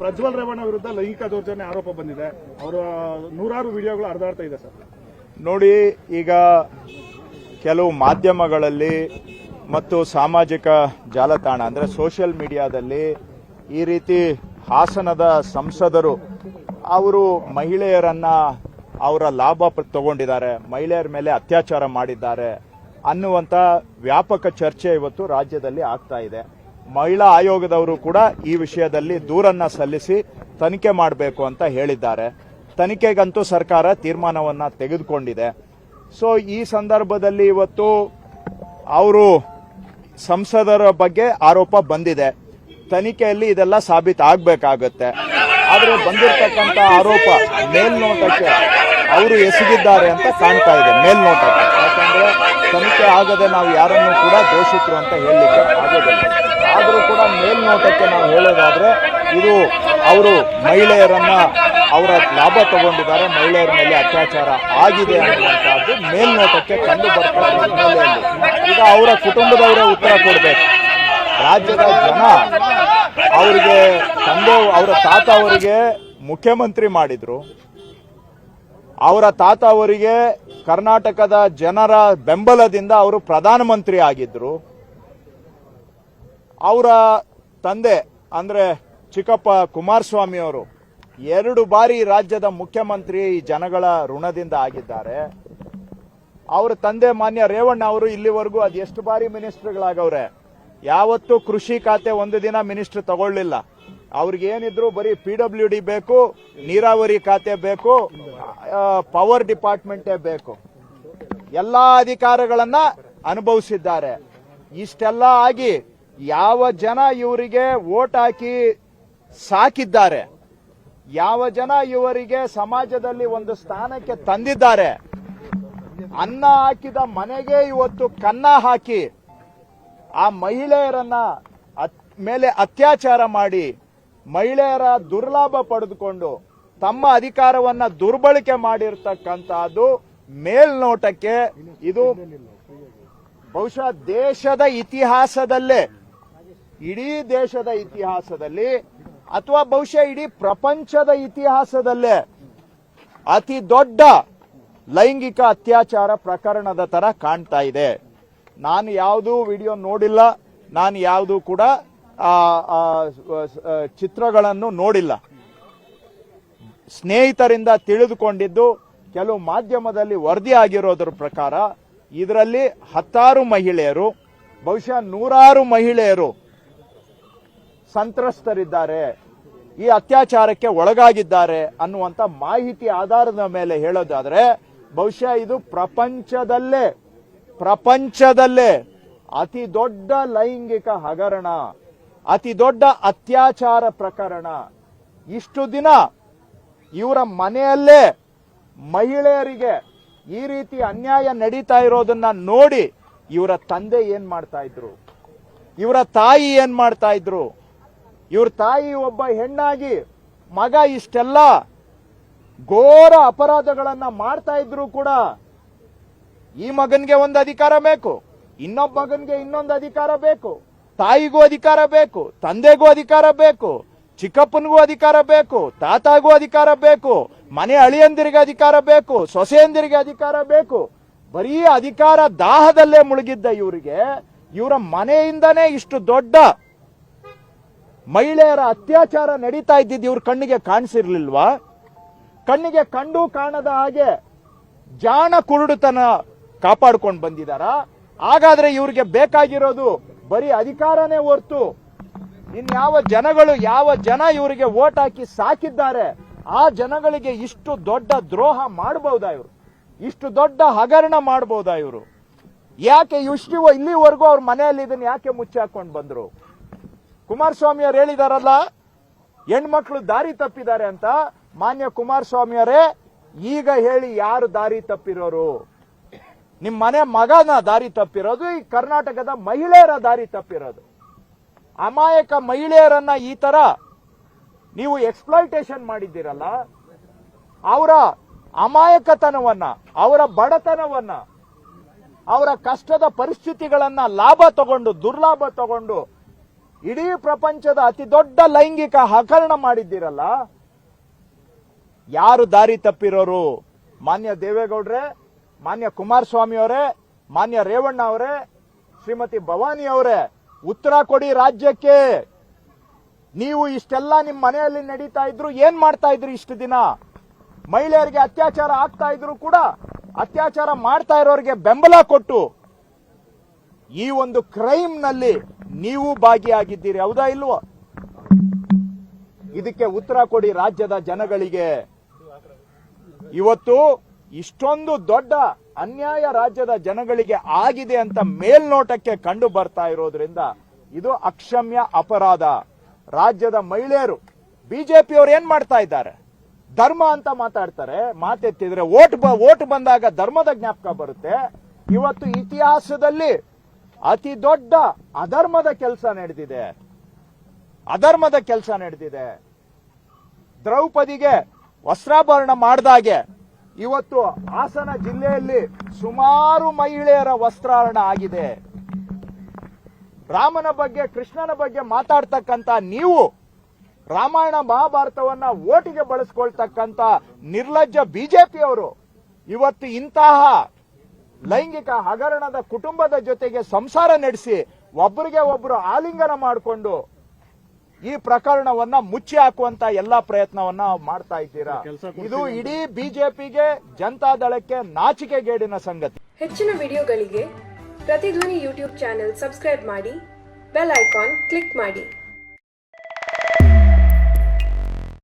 ಪ್ರಜ್ವಲ್ ರೇವಣ್ಣ ವಿರುದ್ಧ ಲೈಂಗಿಕ ದೌರ್ಜನ್ಯ ಆರೋಪ ಬಂದಿದೆ. ಅವರ ನೂರಾರು ವಿಡಿಯೋಗಳು ಹರಿದಾಡ್ತಾ ಇದೆ ಸರ್. ನೋಡಿ, ಈಗ ಕೆಲವು ಮಾಧ್ಯಮಗಳಲ್ಲಿ ಮತ್ತು ಸಾಮಾಜಿಕ ಜಾಲತಾಣ, ಅಂದರೆ ಸೋಷಿಯಲ್ ಮೀಡಿಯಾದಲ್ಲಿ ಈ ರೀತಿ ಹಾಸನದ ಸಂಸದರು, ಅವರು ಮಹಿಳೆಯರನ್ನ ಅವರ ಲಾಭ ತಗೊಂಡಿದ್ದಾರೆ, ಮಹಿಳೆಯರ ಮೇಲೆ ಅತ್ಯಾಚಾರ ಮಾಡಿದ್ದಾರೆ ಅನ್ನುವಂಥ ವ್ಯಾಪಕ ಚರ್ಚೆ ಇವತ್ತು ರಾಜ್ಯದಲ್ಲಿ ಆಗ್ತಾ ಇದೆ. ಮಹಿಳಾ ಆಯೋಗದವರು ಕೂಡ ಈ ವಿಷಯದಲ್ಲಿ ದೂರನ್ನ ಸಲ್ಲಿಸಿ ತನಿಖೆ ಮಾಡಬೇಕು ಅಂತ ಹೇಳಿದ್ದಾರೆ. ತನಿಖೆಗಂತೂ ಸರ್ಕಾರ ತೀರ್ಮಾನವನ್ನ ತೆಗೆದುಕೊಂಡಿದೆ. ಸೊ ಈ ಸಂದರ್ಭದಲ್ಲಿ ಇವತ್ತು ಅವರು ಸಂಸದರ ಬಗ್ಗೆ ಆರೋಪ ಬಂದಿದೆ. ತನಿಖೆಯಲ್ಲಿ ಇದೆಲ್ಲ ಸಾಬೀತು ಆದರೆ ಬಂದಿರತಕ್ಕಂಥ ಆರೋಪ ಮೇಲ್ನೋಟಕ್ಕೆ ಅವರು ಎಸಗಿದ್ದಾರೆ ಅಂತ ಕಾಣ್ತಾ ಇದೆ ಮೇಲ್ನೋಟಕ್ಕೆ. ಯಾಕಂದ್ರೆ ತನಿಖೆ ಆಗದೆ ನಾವು ಯಾರನ್ನು ಕೂಡ ದೋಷಿತರು ಅಂತ ಹೇಳಲಿಕ್ಕೆ ಆಗೋದಿಲ್ಲ. ಆದರೂ ಕೂಡ ಮೇಲ್ನೋಟಕ್ಕೆ ನಾವು ಹೇಳೋದಾದ್ರೆ ಇದು ಅವರು ಮಹಿಳೆಯರನ್ನ ಅವರ ಲಾಭ ತಗೊಂಡಿದ್ದಾರೆ, ಮಹಿಳೆಯರ ಮೇಲೆ ಅತ್ಯಾಚಾರ ಆಗಿದೆ ಅನ್ನುವಂತಹದ್ದು ಮೇಲ್ನೋಟಕ್ಕೆ ಕಂಡು ಬರ್ತಾ ಇರೋ ಹಿನ್ನೆಲೆಯಲ್ಲಿ. ಈಗ ಅವರ ಕುಟುಂಬದವರೇ ಉತ್ತರ ಕೊಡಬೇಕು. ರಾಜ್ಯದ ಜನ ಅವರಿಗೆ ತಂದೆ, ಅವರ ತಾತ ಅವರಿಗೆ ಮುಖ್ಯಮಂತ್ರಿ ಮಾಡಿದ್ರು. ಅವರ ತಾತ ಅವರಿಗೆ ಕರ್ನಾಟಕದ ಜನರ ಬೆಂಬಲದಿಂದ ಅವರು ಪ್ರಧಾನಮಂತ್ರಿ ಆಗಿದ್ರು. ಅವರ ತಂದೆ ಅಂದರೆ ಚಿಕ್ಕಪ್ಪ ಕುಮಾರಸ್ವಾಮಿ ಅವರು ಎರಡು ಬಾರಿ ರಾಜ್ಯದ ಮುಖ್ಯಮಂತ್ರಿ ಈ ಜನಗಳ ಋಣದಿಂದ ಆಗಿದ್ದಾರೆ. ಅವರ ತಂದೆ ಮಾನ್ಯ ರೇವಣ್ಣ ಅವರು ಇಲ್ಲಿವರೆಗೂ ಅದು ಎಷ್ಟು ಬಾರಿ ಮಿನಿಸ್ಟರ್ಗಳಾಗವ್ರೆ? ಯಾವತ್ತೂ ಕೃಷಿ ಖಾತೆ ಒಂದು ದಿನ ಮಿನಿಸ್ಟರ್ ತಗೊಳ್ಳಿಲ್ಲ. ಅವ್ರಿಗೆ ಏನಿದ್ರು ಬರೀ ಪಿ ಡಬ್ಲ್ಯೂ ಡಿ ಬೇಕು, ನೀರಾವರಿ ಖಾತೆ ಬೇಕು ಪವರ್ ಡಿಪಾರ್ಟ್ಮೆಂಟೇ ಬೇಕು. ಎಲ್ಲಾ ಅಧಿಕಾರಗಳನ್ನ ಅನುಭವಿಸಿದ್ದಾರೆ. ಇಷ್ಟೆಲ್ಲ ಆಗಿ ಯಾವ ಜನ ಇವರಿಗೆ ವೋಟ್ ಹಾಕಿ ಸಾಕಿದ್ದಾರೆ, ಯಾವ ಜನ ಇವರಿಗೆ ಸಮಾಜದಲ್ಲಿ ಒಂದು ಸ್ಥಾನಕ್ಕೆ ತಂದಿದ್ದಾರೆ, ಅನ್ನ ಹಾಕಿದ ಮನೆಗೆ ಇವತ್ತು ಕನ್ನ ಹಾಕಿ ಆ ಮಹಿಳೆಯರನ್ನ ಮೇಲೆ ಅತ್ಯಾಚಾರ ಮಾಡಿ ಮಹಿಳೆಯರ ದುರ್ಲಾಭ ಪಡೆದುಕೊಂಡು ತಮ್ಮ ಅಧಿಕಾರವನ್ನ ದುರ್ಬಳಕೆ ಮಾಡಿರ್ತಕ್ಕಂತಹದ್ದು ಮೇಲ್ನೋಟಕ್ಕೆ ಇದು ಬಹುಶಃ ದೇಶದ ಇತಿಹಾಸದಲ್ಲೇ ಇಡೀ ದೇಶದ ಇತಿಹಾಸದಲ್ಲಿ ಅಥವಾ ಬಹುಶಃ ಇಡೀ ಪ್ರಪಂಚದ ಇತಿಹಾಸದಲ್ಲೇ ಅತಿ ದೊಡ್ಡ ಲೈಂಗಿಕ ಅತ್ಯಾಚಾರ ಪ್ರಕರಣದ ತರ ಕಾಣ್ತಾ ಇದೆ. ನಾನು ಯಾವುದೂ ವಿಡಿಯೋ ನೋಡಿಲ್ಲ, ನಾನು ಯಾವುದೂ ಕೂಡ ಚಿತ್ರಗಳನ್ನು ನೋಡಿಲ್ಲ. ಸ್ನೇಹಿತರಿಂದ ತಿಳಿದುಕೊಂಡಿದ್ದು, ಕೆಲವು ಮಾಧ್ಯಮದಲ್ಲಿ ವರದಿ ಆಗಿರೋದ್ರ ಪ್ರಕಾರ, ಇದರಲ್ಲಿ ಹತ್ತಾರು ಮಹಿಳೆಯರು, ಬಹುಶಃ ನೂರಾರು ಮಹಿಳೆಯರು ಸಂತ್ರಸ್ತರಿದ್ದಾರೆ, ಈ ಅತ್ಯಾಚಾರಕ್ಕೆ ಒಳಗಾಗಿದ್ದಾರೆ ಅನ್ನುವಂತ ಮಾಹಿತಿ ಆಧಾರದ ಮೇಲೆ ಹೇಳೋದಾದರೆ, ಬಹುಶಃ ಇದು ಪ್ರಪಂಚದಲ್ಲೇ ಪ್ರಪಂಚದಲ್ಲೇ ಅತಿ ದೊಡ್ಡ ಲೈಂಗಿಕ ಹಗರಣ, ಅತಿ ದೊಡ್ಡ ಅತ್ಯಾಚಾರ ಪ್ರಕರಣ. ಇಷ್ಟು ದಿನ ಇವರ ಮನೆಯಲ್ಲೇ ಮಹಿಳೆಯರಿಗೆ ಈ ರೀತಿ ಅನ್ಯಾಯ ನಡೀತಾ ಇರೋದನ್ನ ನೋಡಿ ಇವರ ತಂದೆ ಏನ್ ಮಾಡ್ತಾ ಇದ್ರು? ಇವರ ತಾಯಿ ಏನ್ ಮಾಡ್ತಾ ಇದ್ರು? ಇವ್ರ ತಾಯಿ ಒಬ್ಬ ಹೆಣ್ಣಾಗಿ ಮಗ ಇಷ್ಟೆಲ್ಲ ಘೋರ ಅಪರಾಧಗಳನ್ನ ಮಾಡ್ತಾ ಇದ್ರು ಕೂಡ ಈ ಮಗನ್ಗೆ ಒಂದು ಅಧಿಕಾರ ಬೇಕು, ಇನ್ನೊಬ್ಬ ಮಗನ್ಗೆ ಇನ್ನೊಂದು ಅಧಿಕಾರ ಬೇಕು, ತಾಯಿಗೂ ಅಧಿಕಾರ ಬೇಕು, ತಂದೆಗೂ ಅಧಿಕಾರ ಬೇಕು, ಚಿಕ್ಕಪ್ಪನಿಗೂ ಅಧಿಕಾರ ಬೇಕು, ತಾತಾಗೂ ಅಧಿಕಾರ ಬೇಕು, ಮನೆ ಅಳಿಯಂದಿರಿಗೆ ಅಧಿಕಾರ ಬೇಕು, ಸೊಸೆಯಂದಿರಿಗೆ ಅಧಿಕಾರ ಬೇಕು. ಬರೀ ಅಧಿಕಾರ ದಾಹದಲ್ಲೇ ಮುಳುಗಿದ್ದ ಇವರಿಗೆ, ಇವರ ಮನೆಯಿಂದನೇ ಇಷ್ಟು ದೊಡ್ಡ ಮಹಿಳೆಯರ ಅತ್ಯಾಚಾರ ನಡೀತಾ ಇದ್ದಿದ್ದು ಇವ್ರ ಕಣ್ಣಿಗೆ ಕಾಣಿಸಿರ್ಲಿಲ್ವಾ? ಕಣ್ಣಿಗೆ ಕಂಡು ಕಾಣದ ಹಾಗೆ ಜಾಣ ಕುರುಡುತನ ಕಾಪಾಡ್ಕೊಂಡು ಬಂದಿದಾರ? ಹಾಗಾದ್ರೆ ಇವ್ರಿಗೆ ಬೇಕಾಗಿರೋದು ಬರೀ ಅಧಿಕಾರನೇ ಹೊರ್ತು ಇನ್ಯಾವ ಜನಗಳು ಯಾವ ಜನ ಇವರಿಗೆ ಓಟ್ ಹಾಕಿ ಸಾಕಿದ್ದಾರೆ, ಆ ಜನಗಳಿಗೆ ಇಷ್ಟು ದೊಡ್ಡ ದ್ರೋಹ ಮಾಡಬಹುದಾ ಇವರು? ಇಷ್ಟು ದೊಡ್ಡ ಹಗರಣ ಮಾಡಬಹುದಾ ಇವರು? ಯಾಕೆ ಇಷ್ಟು ಇಲ್ಲಿವರೆಗೂ ಅವ್ರ ಮನೆಯಲ್ಲಿ ಇದನ್ನ ಯಾಕೆ ಮುಚ್ಚಿ ಹಾಕೊಂಡು ಬಂದ್ರು? ಕುಮಾರಸ್ವಾಮಿ ಅವ್ರು ಹೇಳಿದಾರಲ್ಲ, ಹೆಣ್ಮಕ್ಳು ದಾರಿ ತಪ್ಪಿದ್ದಾರೆ ಅಂತ ಮಾನ್ಯ ಕುಮಾರಸ್ವಾಮಿ ಅವರೇ ಈಗ ಹೇಳಿ ಯಾರು ದಾರಿ ತಪ್ಪಿರೋರು. ನಿಮ್ಮ ಮನೆ ಮಗನ ದಾರಿ ತಪ್ಪಿರೋದು, ಈ ಕರ್ನಾಟಕದ ಮಹಿಳೆಯರ ದಾರಿ ತಪ್ಪಿರೋದು. ಅಮಾಯಕ ಮಹಿಳೆಯರನ್ನ ಈ ತರ ನೀವು ಎಕ್ಸ್ಪ್ಲಾಯ್ಟೇಷನ್ ಮಾಡಿದ್ದೀರಲ್ಲ, ಅವರ ಅಮಾಯಕತನವನ್ನ, ಅವರ ಬಡತನವನ್ನ, ಅವರ ಕಷ್ಟದ ಪರಿಸ್ಥಿತಿಗಳನ್ನ ಲಾಭ ತಗೊಂಡು, ದುರ್ಲಾಭ ತಗೊಂಡು ಇಡೀ ಪ್ರಪಂಚದ ಅತಿ ದೊಡ್ಡ ಲೈಂಗಿಕ ಹಗರಣ ಮಾಡಿದ್ದೀರಲ್ಲ, ಯಾರು ದಾರಿ ತಪ್ಪಿರೋರು? ಮಾನ್ಯ ದೇವೇಗೌಡ್ರೆ, ಮಾನ್ಯ ಕುಮಾರಸ್ವಾಮಿ ಅವರೇ ಮಾನ್ಯ ರೇವಣ್ಣ ಅವರೇ, ಶ್ರೀಮತಿ ಭವಾನಿ ಅವರೇ, ಉತ್ತರ ಕೊಡಿ ರಾಜ್ಯಕ್ಕೆ. ನೀವು ಇಷ್ಟೆಲ್ಲ ನಿಮ್ಮ ಮನೆಯಲ್ಲಿ ನಡೀತಾ ಇದ್ರು ಏನ್ ಮಾಡ್ತಾ ಇದ್ರು ಇಷ್ಟು ದಿನ? ಮಹಿಳೆಯರಿಗೆ ಅತ್ಯಾಚಾರ ಆಗ್ತಾ ಇದ್ರು ಕೂಡ ಅತ್ಯಾಚಾರ ಮಾಡ್ತಾ ಇರೋರಿಗೆ ಬೆಂಬಲ ಕೊಟ್ಟು ಈ ಒಂದು ಕ್ರೈಮ್ನಲ್ಲಿ ನೀವು ಭಾಗಿಯಾಗಿದ್ದೀರಿ, ಹೌದಾ ಇಲ್ವೋ? ಇದಕ್ಕೆ ಉತ್ತರ ಕೊಡಿ ರಾಜ್ಯದ ಜನಗಳಿಗೆ. ಇವತ್ತು ಇಷ್ಟೊಂದು ದೊಡ್ಡ ಅನ್ಯಾಯ ರಾಜ್ಯದ ಜನಗಳಿಗೆ ಆಗಿದೆ ಅಂತ ಮೇಲ್ನೋಟಕ್ಕೆ ಕಂಡು ಬರ್ತಾ ಇರೋದ್ರಿಂದ ಇದು ಅಕ್ಷಮ್ಯ ಅಪರಾಧ. ರಾಜ್ಯದ ಮಹಿಳೆಯರು, ಬಿಜೆಪಿಯವರು ಏನ್ ಮಾಡ್ತಾ ಇದ್ದಾರೆ? ಧರ್ಮ ಅಂತ ಮಾತಾಡ್ತಾರೆ, ಮಾತೆತ್ತಿದ್ರೆ ಓಟ್ ಓಟ್ ಬಂದಾಗ ಧರ್ಮದ ಜ್ಞಾಪಕ ಬರುತ್ತೆ. ಇವತ್ತು ಇತಿಹಾಸದಲ್ಲಿ ಅತಿ ದೊಡ್ಡ ಅಧರ್ಮದ ಕೆಲಸ ನಡೆದಿದೆ. ಅಧರ್ಮದ ಕೆಲಸ ನಡೆದಿದೆ. ದ್ರೌಪದಿಗೆ ವಸ್ತ್ರಾಭರಣ ಮಾಡಿದಾಗೆ ಇವತ್ತು ಹಾಸನ ಜಿಲ್ಲೆಯಲ್ಲಿ ಸುಮಾರು ಮಹಿಳೆಯರ ವಸ್ತ್ರಾಭರಣ ಆಗಿದೆ. ರಾಮನ ಬಗ್ಗೆ, ಕೃಷ್ಣನ ಬಗ್ಗೆ ಮಾತಾಡ್ತಕ್ಕಂತ ನೀವು ರಾಮಾಯಣ ಮಹಾಭಾರತವನ್ನ ಓಟಿಗೆ ಬಳಸ್ಕೊಳ್ತಕ್ಕಂತ ನಿರ್ಲಜ್ಜ ಬಿಜೆಪಿಯವರು ಇವತ್ತು ಇಂತಹ ಲೈಂಗಿಕ ಹಗರಣದ ಕುಟುಂಬದ ಜೊತೆಗೆ ಸಂಸಾರ ನಡೆಸಿ ಒಬ್ಬರಿಗೆ ಒಬ್ಬರು ಆಲಿಂಗನ ಮಾಡಿಕೊಂಡು ಈ ಪ್ರಕರಣವನ್ನ ಮುಚ್ಚಿ ಹಾಕುವಂತ ಎಲ್ಲಾ ಪ್ರಯತ್ನವನ್ನ ಮಾಡ್ತಾ ಇದ್ದೀರಾ? ಇದು ಇಡೀ ಬಿಜೆಪಿಗೆ ಜನತಾದಳಕ್ಕೆ ನಾಚಿಕೆಗೇಡಿನ ಸಂಗತಿ. ಹೆಚ್ಚಿನ ವಿಡಿಯೋಗಳಿಗೆ ಪ್ರತಿಧ್ವನಿ ಯೂಟ್ಯೂಬ್ ಚಾನೆಲ್ ಸಬ್ಸ್ಕ್ರೈಬ್ ಮಾಡಿ ಬೆಲ್ ಐಕಾನ್ ಕ್ಲಿಕ್ ಮಾಡಿ.